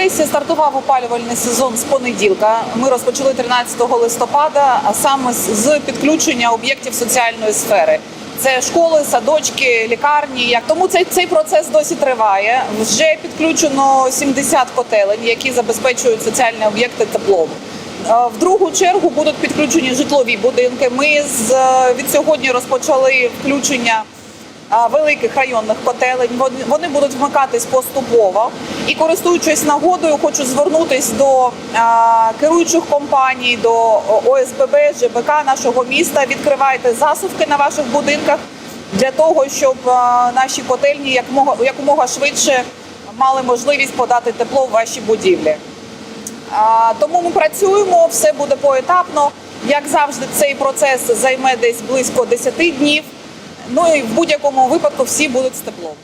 Одесі стартував опалювальний сезон з понеділка. Ми розпочали 13 листопада, а саме з- підключення об'єктів соціальної сфери. Це школи, садочки, лікарні. Як тому цей, цей процес досі триває. Вже підключено 70 котелень, які забезпечують соціальні об'єкти теплом. Е, В другу чергу будуть підключені житлові будинки. Ми з е, від сьогодні розпочали включення великих районних котелень. Вони, будуть вмикатись поступово. І користуючись нагодою, хочу звернутись до керуючих компаній, до ОСББ, ЖБК нашого міста. Відкривайте засувки на ваших будинках для того, щоб наші котельні якомога швидше мали можливість подати тепло в ваші будівлі. Тому ми працюємо, все буде поетапно. Як завжди, цей процес займе десь близько 10 днів. Ну і в будь-якому випадку всі будуть з теплом.